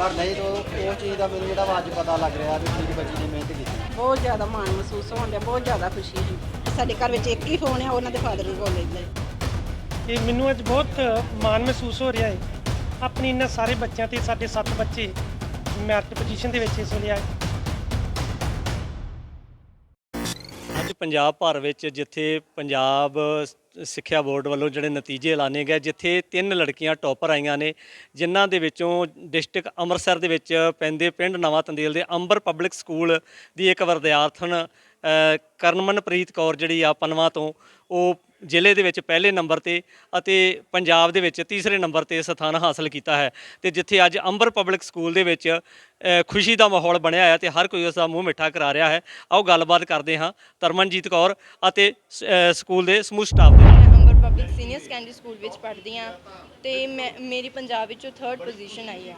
ਪਰ ਨਹੀਂ ਤਾਂ ਉਹ ਚੀਜ਼ ਦਾ ਮੈਨੂੰ ਜਿਹੜਾ ਵਾ ਅੱਜ ਪਤਾ ਲੱਗ ਰਿਹਾ ਵੀ ਠੀਕ ਬੱਚੀ ਨੇ ਮਿਹਨਤ ਕੀਤੀ। ਬਹੁਤ ਜ਼ਿਆਦਾ ਮਾਣ ਮਹਿਸੂਸ ਹੋਣ ਡਿਆ ਬਹੁਤ ਜ਼ਿਆਦਾ ਖੁਸ਼ੀ ਹੈ ਸਾਡੇ ਘਰ ਵਿੱਚ ਇੱਕ ਹੀ ਫੋਨ ਹੈ ਉਹਨਾਂ ਦੇ ਫਾਦਰ ਕੋਲ ਲੈਂਦੇ ਤੇ ਮੈਨੂੰ ਅੱਜ ਬਹੁਤ ਮਾਣ ਮਹਿਸੂਸ ਹੋ ਰਿਹਾ ਹੈ। ਆਪਣੀ ਇਹਨਾਂ ਸਾਰੇ ਬੱਚਿਆਂ ਤੇ ਸਾਡੇ ਸੱਤ ਬੱਚੇ ਮੈਰਿਟ ਪੋਜੀਸ਼ਨ ਦੇ ਵਿੱਚ ਇਸ ਵੇਲੇ ਆਏ। ਅੱਜ ਪੰਜਾਬ ਭਰ ਵਿੱਚ ਜਿੱਥੇ ਪੰਜਾਬ ਸਿੱਖਿਆ ਬੋਰਡ ਵੱਲੋਂ ਜਿਹੜੇ ਨਤੀਜੇ ਐਲਾਨੇ ਗਏ, ਜਿੱਥੇ ਤਿੰਨ ਲੜਕੀਆਂ ਟੌਪਰ ਆਈਆਂ ਨੇ, ਜਿਨ੍ਹਾਂ ਦੇ ਵਿੱਚੋਂ ਡਿਸਟ੍ਰਿਕਟ ਅੰਮ੍ਰਿਤਸਰ ਦੇ ਵਿੱਚ ਪੈਂਦੇ ਪਿੰਡ ਨਵਾਂ ਤੰਦੇਲ ਦੇ ਅੰਬਰ ਪਬਲਿਕ ਸਕੂਲ ਦੀ ਇੱਕ ਵਿਦਿਆਰਥਣ ਕਰਨਮਨਪ੍ਰੀਤ ਕੌਰ ਜਿਹੜੀ ਆ, ਪਨਵਾ ਤੋਂ, ਉਹ ਜ਼ਿਲ੍ਹੇ ਦੇ ਵਿੱਚ ਪਹਿਲੇ ਨੰਬਰ ਤੇ ਅਤੇ ਪੰਜਾਬ ਦੇ ਵਿੱਚ ਤੀਸਰੇ ਨੰਬਰ ਤੇ ਸਥਾਨ ਹਾਸਲ ਕੀਤਾ ਹੈ ਤੇ ਜਿੱਥੇ ਅੱਜ ਅੰਬਰ ਪਬਲਿਕ ਸਕੂਲ ਦੇ ਵਿੱਚ ਖੁਸ਼ੀ ਦਾ ਮਾਹੌਲ ਬਣਿਆ ਹੈ ਤੇ ਹਰ ਕੋਈ ਉਸ ਦਾ ਮੂੰਹ ਮਿੱਠਾ ਕਰਾ ਰਿਹਾ ਹੈ। ਆਓ ਗੱਲਬਾਤ ਕਰਦੇ ਹਾਂ ਤਰਮਨਜੀਤ ਕੌਰ ਅਤੇ ਸਕੂਲ ਦੇ ਸਮੂਹ ਸਟਾਫ ਦੇ ਨਾਲ। ਮੈਂ Ambar public senior secondary school ਵਿੱਚ ਪੜ੍ਹਦੀ ਹਾਂ ਤੇ ਮੈਂ, ਮੇਰੀ ਪੰਜਾਬ ਵਿੱਚੋਂ 3rd ਪੋਜੀਸ਼ਨ ਆਈ ਹੈ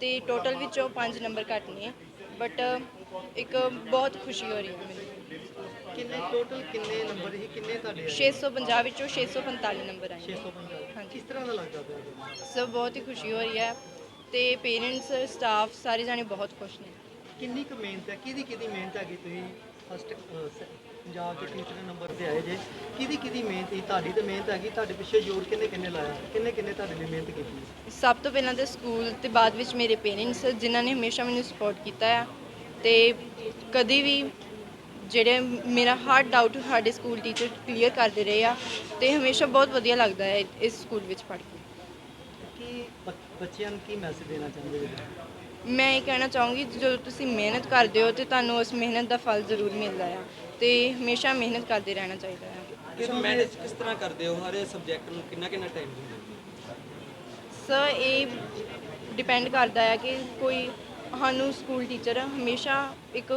ਤੇ ਟੋਟਲ ਵਿੱਚੋਂ 5 ਨੰਬਰ ਘੱਟ ਨੇ ਬਟ ਇੱਕ ਬਹੁਤ ਖੁਸ਼ੀ ਹੋ ਰਹੀ ਹੈ ਮੈਨੂੰ। ਕਿੰਨੇ ਟੋਟਲ ਕਿੰਨੇ ਨੰਬਰ ਸੀ? ਕਿੰਨੇ ਤੁਹਾਡੇ ਆਏ? 650 ਵਿੱਚੋਂ 645 ਨੰਬਰ ਆਏ। 650 ਹਾਂਜੀ। ਕਿਸ ਤਰ੍ਹਾਂ ਦਾ ਲੱਗਦਾ ਪਿਆ ਸੋ ਬਹੁਤ ਹੀ ਖੁਸ਼ੀ ਹੋ ਰਹੀ ਹੈ ਤੇ ਪੇਰੈਂਟਸ ਸਟਾਫ ਸਾਰੇ ਜਾਣੇ ਬਹੁਤ ਖੁਸ਼ ਨੇ। ਕਿੰਨੀ ਕੁ ਮਿਹਨਤ ਹੈ? ਕਿਹਦੀ ਕਿਹਦੀ ਮਿਹਨਤ ਹੈਗੀ ਤੁਸੀਂ? ਫਸਟ ਪੰਜਾਬ ਦੇ ਟੀਚਰ ਨੰਬਰ ਤੇ ਆਏ ਜੇ। ਕਿਹਦੀ ਕਿਹਦੀ ਮਿਹਨਤ ਸੀ? ਤੁਹਾਡੀ ਤੇ ਮਿਹਨਤ ਹੈਗੀ ਤੁਹਾਡੇ ਪਿੱਛੇ ਜ਼ੋਰ ਕਿੰਨੇ ਕਿੰਨੇ ਲਾਇਆ? ਕਿੰਨੇ ਕਿੰਨੇ ਤੁਹਾਡੇ ਲਈ ਮਿਹਨਤ ਕੀਤੀ? ਸਭ ਤੋਂ ਪਹਿਲਾਂ ਤਾਂ ਸਕੂਲ ਤੇ ਬਾਅਦ ਵਿੱਚ ਮੇਰੇ ਪੇਰੈਂਟਸ ਜਿਨ੍ਹਾਂ ਨੇ ਹਮੇਸ਼ਾ ਮੈਨੂੰ ਸਪੋਰਟ ਕੀਤਾ ਹੈ ਤੇ ਕਦੀ ਵੀ ਜਿਹੜੇ ਮੇਰਾ ਹਰ ਡਾਊਟ ਸਾਡੇ ਸਕੂਲ ਟੀਚਰ ਕਲੀਅਰ ਕਰਦੇ ਰਹੇ ਆ ਤੇ ਹਮੇਸ਼ਾ ਬਹੁਤ ਵਧੀਆ ਲੱਗਦਾ ਹੈ ਇਸ ਸਕੂਲ ਵਿੱਚ ਪੜ੍ਹ ਕੇ। ਕੀ ਬ- ਬੱਚਿਆਂ ਨੂੰ ਕੀ ਮੈਸੇਜ ਦੇਣਾ ਚਾਹੁੰਦੇ ਹੋ? ਮੈਂ ਇਹ ਕਹਿਣਾ ਚਾਹੂੰਗੀ ਜਦੋਂ ਤੁਸੀਂ ਮਿਹਨਤ ਕਰਦੇ ਹੋ ਤੇ ਤੁਹਾਨੂੰ ਉਸ ਮਿਹਨਤ ਦਾ ਫਲ ਜ਼ਰੂਰ ਮਿਲਦਾ ਆ ਤੇ ਹਮੇਸ਼ਾ ਮਿਹਨਤ ਕਰਦੇ ਰਹਿਣਾ ਚਾਹੀਦਾ ਹੈ ਕਿਸ ਮੈਨੇਜ ਕਿਸ ਤਰ੍ਹਾਂ ਕਰਦੇ ਹੋ? ਹਰੇ ਸਬਜੈਕਟ ਨੂੰ ਕਿੰਨਾ ਕਿੰਨਾ ਟਾਈਮ ਦਿੰਦੇ ਹੋ? ਸਰ ਇਹ ਡਿਪੈਂਡ ਕਰਦਾ ਹੈ ਕਿ ਕੋਈ ਸਾਨੂੰ ਸਕੂਲ ਟੀਚਰ ਹਮੇਸ਼ਾ ਇੱਕ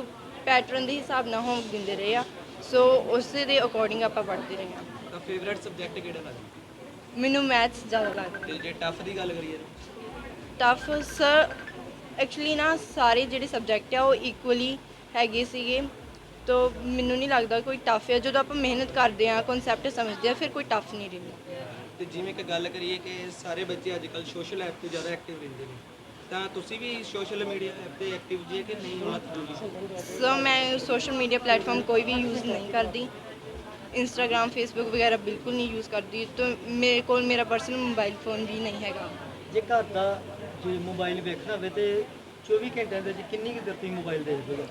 ਪੈਟਰਨ ਦੇ ਹਿਸਾਬ ਨਾਲ ਹੋਮਵਰਕ ਦਿੰਦੇ ਰਹੇ ਆ। ਸੋ ਉਸੇ ਦੇ ਅਕੋਰਡਿੰਗ ਆਪਾਂ ਪੜ੍ਹਦੇ ਰਹੇ ਆ ਤਾਂ ਫੇਵਰਿਟ ਸਬਜੈਕਟ ਕਿਹੜਾ ਲੱਗਦਾ? ਮੈਨੂੰ ਮੈਥਸ ਜ਼ਿਆਦਾ ਲੱਗਦਾ। ਤੇ ਜੇ ਟਫ ਦੀ ਗੱਲ ਕਰੀਏ ਟਫ ਸਰ ਐਕਚੁਅਲੀ ਨਾ ਸਾਰੇ ਜਿਹੜੇ ਸਬਜੈਕਟ ਆ ਉਹ ਇਕੁਅਲੀ ਹੈਗੇ ਸੀਗੇ। ਤੋ ਮੈਨੂੰ ਨਹੀਂ ਲੱਗਦਾ ਕੋਈ ਟਫ ਹੈ ਜਦੋਂ ਆਪਾਂ ਮਿਹਨਤ ਕਰਦੇ ਆ ਕਨਸੈਪਟ ਸਮਝਦੇ ਆ ਫਿਰ ਕੋਈ ਟਫ ਨਹੀਂ ਰਹਿੰਦਾ। ਤੇ ਜਿਵੇਂ ਕਿ ਗੱਲ ਕਰੀਏ ਕਿ ਸਾਰੇ ਬੱਚੇ ਅੱਜ ਕੱਲ ਸੋਸ਼ਲ ਐਪ ਤੇ ਜ਼ਿਆਦਾ ਐਕਟਿਵ ਰਹਿੰਦੇ ਨੇ। ਤਾਂ ਤੁਸੀਂ ਵੀ ਸੋਸ਼ਲ ਮੀਡੀਆ ਐਪ ਤੇ ਐਕਟਿਵ ਜੀ ਕਿ ਨਹੀਂ ਹੋਣਾ ਜ਼ਰੂਰੀ ਸੋ ਮੈਂ ਸੋਸ਼ਲ ਮੀਡੀਆ ਪਲੇਟਫਾਰਮ ਕੋਈ ਵੀ ਯੂਜ਼ ਨਹੀਂ ਕਰਦੀ। ਇੰਸਟਾਗ੍ਰam ਫੇਸਬੁੱਕ ਵਗੈਰਾ ਬਿਲਕੁਲ ਨਹੀਂ ਯੂਜ਼ ਕਰਦੀ। ਤੋ ਮੇਰੇ ਕੋਲ ਮੇਰਾ ਪਰਸਨਲ ਮੋਬਾਈਲ ਫੋਨ ਵੀ ਨਹੀਂ ਹੈਗਾ। ਜੇ ਘਰ ਦਾ ਜੇ ਮੋਬਾਈਲ ਵੇਖਣਾ ਹੋਵੇ ਤੇ 24 ਘੰਟਿਆਂ ਦੇ ਵਿੱਚ ਕਿੰਨੀ ਕੁ ਦੇਰ ਤੁਸੀਂ ਮੋਬਾਈਲ ਦੇਖਦੇ ਹੋ?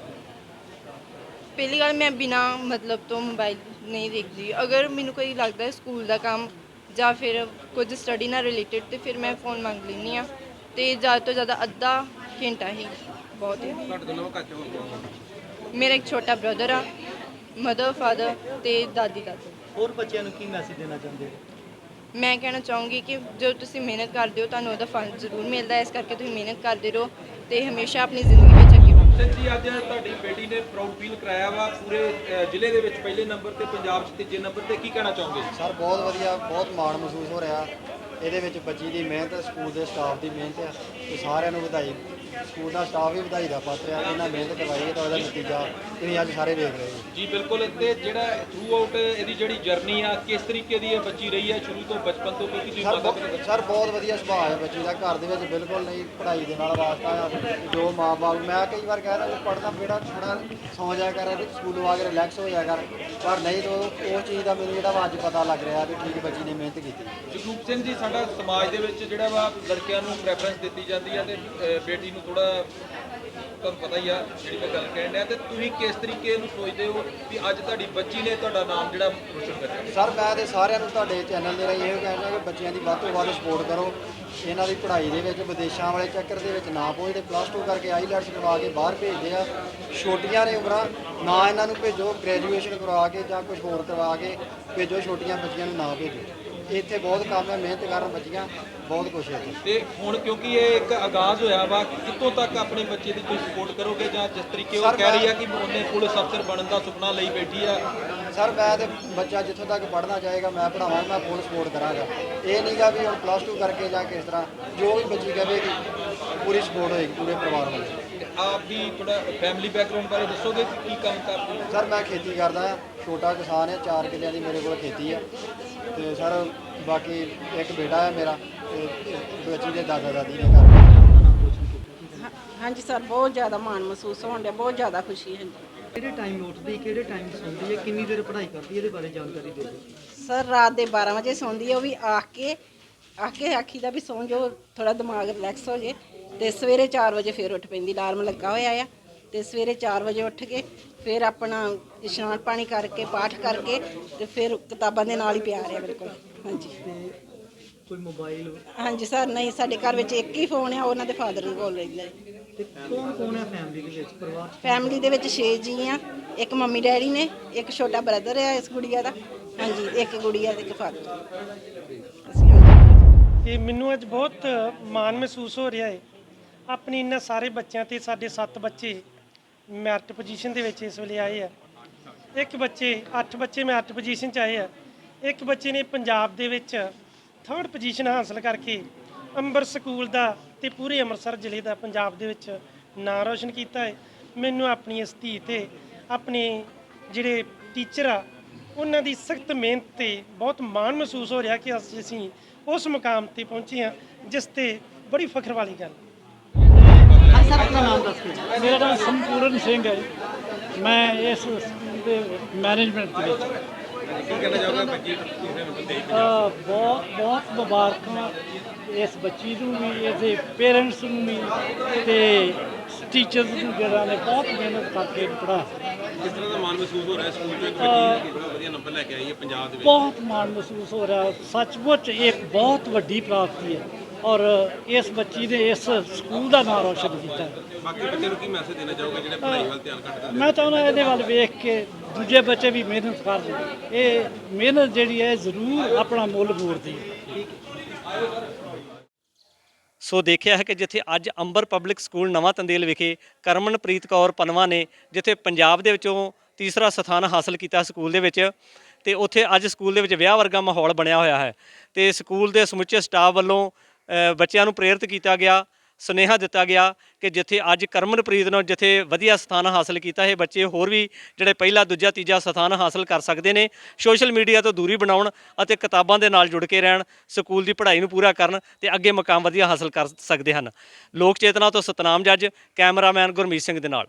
ਪਹਿਲੀ ਗੱਲ ਮੈਂ ਬਿਨਾ ਮਤਲਬ ਤੋਂ ਮੋਬਾਈਲ ਨਹੀਂ ਦੇਖਦੀ। ਅਗਰ ਮੈਨੂੰ ਕੋਈ ਲੱਗਦਾ ਹੈ ਸਕੂਲ ਦਾ ਕੰਮ ਜਾਂ ਫਿਰ ਕੁਝ ਸਟੱਡੀ ਨਾਲ ਰਿਲੇਟਡ ਤੇ ਫਿਰ ਮੈਂ ਫੋਨ ਮੰਗ ਲੈਂਦੀ ਆ ਤੇ ਜ਼ਿਆਦਾ ਤੋਂ ਜ਼ਿਆਦਾ ਅੱਧਾ ਘੰਟਾ ਹੀ ਬਹੁਤ ਹੈ। ਤੁਹਾਡੇ ਤੋਂ ਲੋਕ ਘੱਟ ਹੋ ਮੇਰਾ ਇੱਕ ਛੋਟਾ ਬ੍ਰਦਰ ਆ ਮਦਰ ਫਾਦਰ ਤੇ ਦਾਦੀ ਦਾਦਾ। ਹੋਰ ਬੱਚਿਆਂ ਨੂੰ ਕੀ ਮੈਸੇਜ ਦੇਣਾ ਚਾਹੁੰਦੇ ਹੋ? ਮੈਂ ਕਹਿਣਾ ਚਾਹੂੰਗੀ ਕਿ ਜਦੋਂ ਤੁਸੀਂ ਮਿਹਨਤ ਕਰਦੇ ਹੋ ਤੁਹਾਨੂੰ ਉਹਦਾ ਫਲ ਜ਼ਰੂਰ ਮਿਲਦਾ ਹੈ। ਇਸ ਕਰਕੇ ਤੁਸੀਂ ਮਿਹਨਤ ਕਰਦੇ ਰਹੋ ਤੇ ਹਮੇਸ਼ਾ ਆਪਣੀ ਜ਼ਿੰਦਗੀ ਵਿੱਚ ਅੱਗੇ ਵਧੋ। ਸੱਚੀ ਅੱਜ ਤੁਹਾਡੀ ਬੇਟੀ ਨੇ ਪ੍ਰਾਊਡ ਫੀਲ ਕਰਾਇਆ ਵਾ ਪੂਰੇ ਅ, ਜ਼ਿਲ੍ਹੇ ਦੇ ਵਿੱਚ ਪਹਿਲੇ ਨੰਬਰ ਤੇ ਪੰਜਾਬ 'ਚ ਤੀਜੇ ਨੰਬਰ ਤੇ ਕੀ ਕਹਿਣਾ ਚਾਹੋਗੇ? ਸਰ ਬਹੁਤ ਵਧੀਆ ਬਹੁਤ ਮਾਣ ਮਹਿਸੂਸ ਹੋ ਰਿਹਾ। ਇਹਦੇ ਵਿੱਚ ਬੱਚੀ ਦੀ ਮਿਹਨਤ, ਸਕੂਲ ਦੇ ਸਟਾਫ ਦੀ ਮਿਹਨਤ ਆ, ਤੇ ਸਾਰਿਆਂ ਨੂੰ ਵਧਾਈ। ਸਕੂਲ ਦਾ ਸਟਾਫ ਵੀ ਵਧਾਈ ਦਾ ਪਾਤਰ ਆ ਇਹਨਾਂ ਮਿਹਨਤ ਕਰਵਾਈ ਹੈ ਤਾਂ ਉਹਦਾ ਨਤੀਜਾ ਤੁਸੀਂ ਅੱਜ ਸਾਰੇ ਵੇਖ ਰਹੇ ਹੋ। ਜੀ ਬਿਲਕੁਲ ਤੇ ਜਿਹੜਾ ਥਰੂ ਆਊਟ ਇਹਦੀ ਜਿਹੜੀ ਜਰਨੀ ਆ ਕਿਸ ਤਰੀਕੇ ਦੀ ਇਹ ਬੱਚੀ ਰਹੀ ਹੈ ਸ਼ੁਰੂ ਤੋਂ ਬਚਪਨ ਤੋਂ ਕਿਉਂਕਿ ਤੁਸੀਂ ਸਰ ਬਹੁਤ- ਪਿਤਾ ਸਰ ਬਹੁਤ ਵਧੀਆ ਸੁਭਾਅ ਹੈ ਬੱਚੀ ਦਾ ਘਰ ਦੇ ਵਿੱਚ ਬਿਲਕੁਲ ਨਹੀਂ ਪੜ੍ਹਾਈ ਦੇ ਨਾਲ ਵਾਸਤਾ ਆ ਜੋ ਮਾਪੇ ਮੈਂ ਕਈ ਵਾਰ ਕਹਿ ਰਿਹਾ ਪੜ੍ਹਨਾ ਬੇਟਾ ਥੋੜਾ ਸੌਂ ਜਾਇਆ ਕਰ ਤੇ ਸਕੂਲੋਂ ਆ ਕੇ ਰਿਲੈਕਸ ਹੋ ਜਾਇਆ ਕਰ ਪਰ ਨਹੀਂ ਤਾਂ ਉਹ ਚੀਜ਼ ਦਾ ਮੈਨੂੰ ਜਿਹੜਾ ਵਾ ਅੱਜ ਪਤਾ ਲੱਗ ਰਿਹਾ ਵੀ ਠੀਕ ਬੱਚੀ ਨੇ ਮਿਹਨਤ ਕੀਤੀ। ਜਗਰੂਪ ਸਿੰਘ ਜੀ ਸਾਡਾ ਸਮਾਜ ਦੇ ਵਿੱਚ ਜਿਹੜਾ ਵਾ ਲੜਕਿਆਂ ਨੂੰ ਪ੍ਰੈਫਰੈਂਸ ਦਿੱਤੀ ਜਾਂਦੀ ਆ ਤੇ ਅ, ਬੇਟੀ ਨੂੰ ਥੋੜਾ ਤੁਹਾਨੂੰ ਪਤਾ ਹੀ ਆ ਜਿਹੜੀ ਮੈਂ ਗੱਲ ਕਹਿਣ ਡਿਆ ਤੇ ਤੁਸੀਂ ਕਿਸ ਤਰੀਕੇ ਨੂੰ ਸੋਚਦੇ ਹੋ ਵੀ ਅੱਜ ਤੁਹਾਡੀ ਬੱਚੀ ਨੇ ਤੁਹਾਡਾ ਨਾਮ ਜਿਹੜਾ ਰੋਸ਼ਨ ਕਰਿਆ? ਸਰ, ਮੈਂ ਤੇ ਸਾਰਿਆਂ ਨੂੰ ਤੁਹਾਡੇ ਚੈਨਲ ਦੇ ਰਾਹੀਂ ਇਹ ਕਹਿਣਾ ਕਿ ਬੱਚਿਆਂ ਦੀ ਵੱਧ ਤੋਂ ਵੱਧ ਸਪੋਰਟ ਕਰੋ। ਇਹਨਾਂ ਦੀ ਪੜ੍ਹਾਈ ਦੇ ਵਿੱਚ, ਵਿਦੇਸ਼ਾਂ ਵਾਲੇ ਚੱਕਰ ਦੇ ਵਿੱਚ ਨਾ ਪੋ ਜਿਹੜੇ ਪਲੱਸ 2 ਕਰਕੇ ਆਈਲੈਟਸ ਕਰਵਾ ਕੇ ਬਾਹਰ ਭੇਜਦੇ ਆ। ਛੋਟੀਆਂ ਨੇ ਉਮਰਾਂ, ਨਾ ਇਹਨਾਂ ਨੂੰ ਭੇਜੋ। ਗ੍ਰੈਜੂਏਸ਼ਨ ਕਰਵਾ ਕੇ ਜਾਂ ਕੁਝ ਹੋਰ ਕਰਵਾ ਕੇ ਭੇਜੋ। ਛੋਟੀਆਂ ਬੱਚੀਆਂ ਨੂੰ ਨਾ ਭੇਜੋ। ਇੱਥੇ ਬਹੁਤ ਕੰਮ ਹੈ ਮਿਹਨਤ ਕਰਨ ਬੱਚੀਆਂ ਬਹੁਤ ਕੁਛ ਹੈ। ਇੱਥੇ ਤੇ ਹੁਣ ਕਿਉਂਕਿ ਇਹ ਇੱਕ ਆਗਾਜ਼ ਹੋਇਆ ਵਾ ਕਿੱਥੋਂ ਤੱਕ ਆਪਣੇ ਬੱਚੇ ਦੀ ਤੁਸੀਂ ਸਪੋਰਟ ਕਰੋਗੇ ਜਾਂ ਜਿਸ ਤਰੀਕੇ ਉਹ ਕਹਿ ਰਹੀ ਆ ਕਿ ਉਹਨੇ ਪੁਲਿਸ ਅਫਸਰ ਬਣਨ ਦਾ ਸੁਪਨਾ ਲਈ ਬੈਠੀ ਆ? ਸਰ ਮੈਂ ਤੇ ਬੱਚਾ ਜਿੱਥੋਂ ਤੱਕ ਪੜ੍ਹਨਾ ਚਾਹੇਗਾ ਮੈਂ ਪੜ੍ਹਾਵਾਂਗਾ ਮੈਂ ਫੁੱਲ ਸਪੋਰਟ ਕਰਾਂਗਾ। ਇਹ ਨਹੀਂਗਾ ਵੀ ਹੁਣ ਪਲੱਸ 2 ਕਰਕੇ ਜਾਂ ਕਿਸ ਤਰ੍ਹਾਂ ਜੋ ਵੀ ਬੱਚੀ ਕਹੇਗੀ ਪੂਰੀ ਸਪੋਰਟ ਹੋਏਗੀ ਪੂਰੇ ਪਰਿਵਾਰ ਵੱਲੋਂ ਤੇ ਆਪ ਦੀ ਥੋੜਾ ਫੈਮਿਲੀ ਬੈਕਗ੍ਰਾਉਂਡ ਬਾਰੇ ਦੱਸੋਗੇ ਕਿ ਕੀ ਕੰਮ ਕਰਦੇ ਹੋ? ਸਰ ਮੈਂ ਖੇਤੀ ਕਰਦਾ ਹਾਂ ਛੋਟਾ ਕਿਸਾਨ ਹੈ 4 ਕਿੱਲਿਆਂ ਦੀ ਮੇਰੇ ਕੋਲ ਖੇਤੀ ਹੈ ਤੇ ਸਰ ਬਾਕੀ ਇੱਕ ਬੇਟਾ ਹੈ ਮੇਰਾ ਤੇ ਬੱਚੀ ਦੇ ਦਾਦਾ ਦਾਦੀ ਨੇ ਘਰ। ਹਾਂਜੀ ਸਰ ਬਹੁਤ ਜ਼ਿਆਦਾ ਮਾਣ ਮਹਿਸੂਸ ਹੋਣ ਡਿਆ ਬਹੁਤ ਜ਼ਿਆਦਾ ਖੁਸ਼ੀ ਹੈ ਕਿਹੜੇ ਟਾਈਮ ਉੱਠਦੀ ਕਿਹੜੇ ਟਾਈਮ ਸੌਂਦੀ ਹੈ ਕਿੰਨੀ ਦੇਰ ਪੜ੍ਹਾਈ ਕਰਦੀ ਹੈ ਇਹਦੇ ਬਾਰੇ ਜਾਣਕਾਰੀ ਦੇ ਦਿਓ। ਸਰ ਰਾਤ ਦੇ 12 ਵਜੇ ਸੌਂਦੀ ਹੈ ਉਹ ਵੀ ਆ ਕੇ ਆ ਕੇ ਆਖੀਦਾ ਵੀ ਸੌਂ ਜੋ ਥੋੜਾ ਦਿਮਾਗ ਰਿਲੈਕਸ ਹੋ ਜੇ। ਤੇ ਸਵੇਰੇ 4 ਵਜੇ ਫੇਰ ਉੱਠ ਪੈਂਦੀ ਅਲਾਰਮ ਲੱਗਾ ਹੋਇਆ ਆ। ਤੇ ਸਵੇਰੇ 4 ਵਜੇ ਉੱਠ ਕੇ ਫਿਰ ਆਪਣਾ ਇਸ਼ਨਾਨ ਪਾਣੀ ਕਰਕੇ ਪਾਠ ਕਰਕੇ ਤੇ ਫਿਰ ਕਿਤਾਬਾਂ ਦੇ ਨਾਲ ਹੀ ਪਿਆ ਰਿਹਾ ਬਿਲਕੁਲ। ਹਾਂਜੀ। ਕੋਈ ਮੋਬਾਈਲ ਹਾਂਜੀ ਸਰ ਨਹੀਂ ਸਾਡੇ ਘਰ ਵਿੱਚ ਇੱਕ ਹੀ ਫੋਨ ਆ ਉਹਨਾਂ ਦੇ ਫਾਦਰ ਕੋਲ ਰਹਿੰਦਾ ਹੈ ਤੇ ਕੌਣ ਕੌਣ ਹੈ ਫੈਮਿਲੀ ਦੇ ਵਿੱਚ? ਪਰਿਵਾਰ 'ਚ? ਫੈਮਿਲੀ ਦੇ ਵਿੱਚ 6 ਜੀ ਆ ਇੱਕ ਮੰਮੀ ਡੈਡੀ ਨੇ ਇੱਕ ਛੋਟਾ ਬ੍ਰਦਰ ਆ ਇਸ ਗੁੜੀਆ ਦਾ। ਹਾਂਜੀ ਇੱਕ ਗੁੜੀਆ ਤੇ ਇੱਕ ਫਾਦਰ। ਤੇ ਮੈਨੂੰ ਅੱਜ ਬਹੁਤ ਮਾਣ ਮਹਿਸੂਸ ਹੋ ਰਿਹਾ ਹੈ। ਆਪਣੀ ਇਹਨਾਂ ਸਾਰੇ ਬੱਚਿਆਂ ਤੇ ਸਾਡੇ 7 ਬੱਚੇ ਮੈਰਿਟ ਪੋਜੀਸ਼ਨ ਦੇ ਵਿੱਚ ਇਸ ਵੇਲੇ ਆਏ ਆ। ਇੱਕ ਬੱਚੇ 8 ਬੱਚੇ ਮੈਰਿਟ ਪੋਜੀਸ਼ਨ 'ਚ ਆਏ ਆ। ਇੱਕ ਬੱਚੇ ਨੇ ਪੰਜਾਬ ਦੇ ਵਿੱਚ ਥਰਡ ਪੋਜੀਸ਼ਨ ਹਾਸਲ ਕਰਕੇ ਅੰਬਰ ਸਕੂਲ ਦਾ ਤੇ ਪੂਰੇ ਅੰਮ੍ਰਿਤਸਰ ਜ਼ਿਲ੍ਹੇ ਦਾ ਪੰਜਾਬ ਦੇ ਵਿੱਚ ਨਾਂ ਰੋਸ਼ਨ ਕੀਤਾ ਹੈ। ਮੈਨੂੰ ਆਪਣੀ ਇਸ ਧੀ ਤੇ ਆਪਣੇ ਜਿਹੜੇ ਟੀਚਰ ਆ, ਉਹਨਾਂ ਦੀ ਸਖਤ ਮਿਹਨਤ ਤੇ ਬਹੁਤ ਮਾਣ ਮਹਿਸੂਸ ਹੋ ਰਿਹਾ ਕਿ ਅਸੀਂ ਅਸੀਂ ਉਸ ਮੁਕਾਮ ਤੇ ਪਹੁੰਚੇ ਹਾਂ, ਜਿਸ ਤੇ ਬੜੀ ਫਖਰ ਵਾਲੀ ਗੱਲ। ਹਾਂ ਸਰ ਆਪਣਾ ਨਾਮ ਦੱਸ ਕੇ ਮੇਰਾ ਨਾਮ ਸੰਪੂਰਨ ਸਿੰਘ ਹੈ। ਜੀ। ਮੈਂ ਇਸ ਸਕੂਲ ਦੇ ਮੈਨੇਜਮੈਂਟ ਦੇ ਵਿੱਚ। ਕੀ ਕਹਿਣਾ ਚਾਹੋਗੇ ਬੱਚੀ ਬਹੁਤ ਬਹੁਤ ਮੁਬਾਰਕਾਂ ਇਸ ਬੱਚੀ ਨੂੰ ਵੀ ਇਹਦੇ ਪੇਰੈਂਟਸ ਨੂੰ ਵੀ ਤੇ ਟੀਚਰਸ ਨੂੰ ਜਿਹੜਾ ਨੇ ਬਹੁਤ ਮਿਹਨਤ ਕਰਕੇ ਪੜ੍ਹਾਇਆ ਕਿਸ ਤਰ੍ਹਾਂ ਦਾ ਮਾਣ ਮਹਿਸੂਸ ਹੋ ਰਿਹਾ ਸਕੂਲ ਤੋਂ ਇੱਕ ਬੱਚੀ ਕਿੰਨਾ ਵਧੀਆ ਨੰਬਰ ਲੈ ਕੇ ਆਈ ਹੈ ਪੰਜਾਬ ਦੇ ਵਿੱਚ? ਬਹੁਤ ਮਾਣ ਮਹਿਸੂਸ ਹੋ ਰਿਹਾ। ਸੱਚਮੁੱਚ ਇੱਕ ਬਹੁਤ ਵੱਡੀ ਪ੍ਰਾਪਤੀ ਹੈ। ਔਰ ਇਸ ਬੱਚੀ ਨੇ ਇਸ ਸਕੂਲ ਦਾ ਨਾਮ ਰੋਸ਼ਨ ਕੀਤਾ। ਬਾਕੀ ਬੱਚਿਆਂ ਨੂੰ ਕੀ ਮੈਸੇਜ ਦੇਣਾ ਚਾਹੋਗੇ ਜਿਹੜੇ ਪੜ੍ਹਾਈ ਵੱਲ ਧਿਆਨ ਘੱਟ ਦਿੰਦੇ ਮੈਂ ਚਾਹੁੰਦਾ ਇਹਦੇ ਵੱਲ ਵੇਖ ਕੇ ਦੂਜੇ ਬੱਚੇ ਵੀ ਮਿਹਨਤ ਕਰਨ ਇਹ ਮਿਹਨਤ ਜਿਹੜੀ ਹੈ ਜ਼ਰੂਰ ਆਪਣਾ ਮੁੱਲ ਮੋੜਦੀ ਹੈ। ਸੋ ਦੇਖਿਆ ਹੈ ਕਿ ਜਿੱਥੇ ਅੱਜ ਅੰਬਰ ਪਬਲਿਕ ਸਕੂਲ ਨਵਾਂ ਤੰਦੇਲ ਵਿਖੇ ਕਰਮਨਪ੍ਰੀਤ ਕੌਰ ਪਨਵਾ ਨੇ ਜਿੱਥੇ ਪੰਜਾਬ ਦੇ ਵਿੱਚੋਂ ਤੀਸਰਾ ਸਥਾਨ ਹਾਸਲ ਕੀਤਾ ਸਕੂਲ ਦੇ ਵਿੱਚ ਤੇ ਉੱਥੇ ਅੱਜ ਸਕੂਲ ਦੇ ਵਿੱਚ ਵਿਆਹ ਵਰਗਾ ਮਾਹੌਲ ਬਣਿਆ ਹੋਇਆ ਹੈ। ਤੇ ਸਕੂਲ ਦੇ ਸਮੁੱਚੇ ਸਟਾਫ ਵੱਲੋਂ ਬੱਚਿਆਂ ਨੂੰ ਪ੍ਰੇਰਿਤ ਕੀਤਾ ਗਿਆ, ਸੁਨੇਹਾ ਦਿੱਤਾ ਗਿਆ ਕਿ ਜਿੱਥੇ ਅੱਜ ਕਰਮਨਪ੍ਰੀਤ ਨੂੰ ਜਿੱਥੇ ਵਧੀਆ ਸਥਾਨ ਹਾਸਲ ਕੀਤਾ ਹੈ, ਬੱਚੇ ਹੋਰ ਵੀ ਜਿਹੜੇ ਪਹਿਲਾ, ਦੂਜਾ, ਤੀਜਾ ਸਥਾਨ ਹਾਸਲ ਕਰ ਸਕਦੇ ਨੇ। ਸੋਸ਼ਲ ਮੀਡੀਆ ਤੋਂ ਦੂਰੀ ਬਣਾਉਣ ਅਤੇ ਕਿਤਾਬਾਂ ਦੇ ਨਾਲ ਜੁੜ ਕੇ ਰਹਿਣ, ਸਕੂਲ ਦੀ ਪੜ੍ਹਾਈ ਨੂੰ ਪੂਰਾ ਕਰਨ ਤੇ ਅੱਗੇ ਮਕਾਮ ਵਧੀਆ ਹਾਸਲ ਕਰ ਸਕਦੇ ਹਨ। ਲੋਕ ਚੇਤਨਾ ਤੋਂ ਸਤਨਾਮ ਜੱਜ, ਕੈਮਰਾਮੈਨ ਗੁਰਮੀਤ ਸਿੰਘ ਦੇ ਨਾਲ।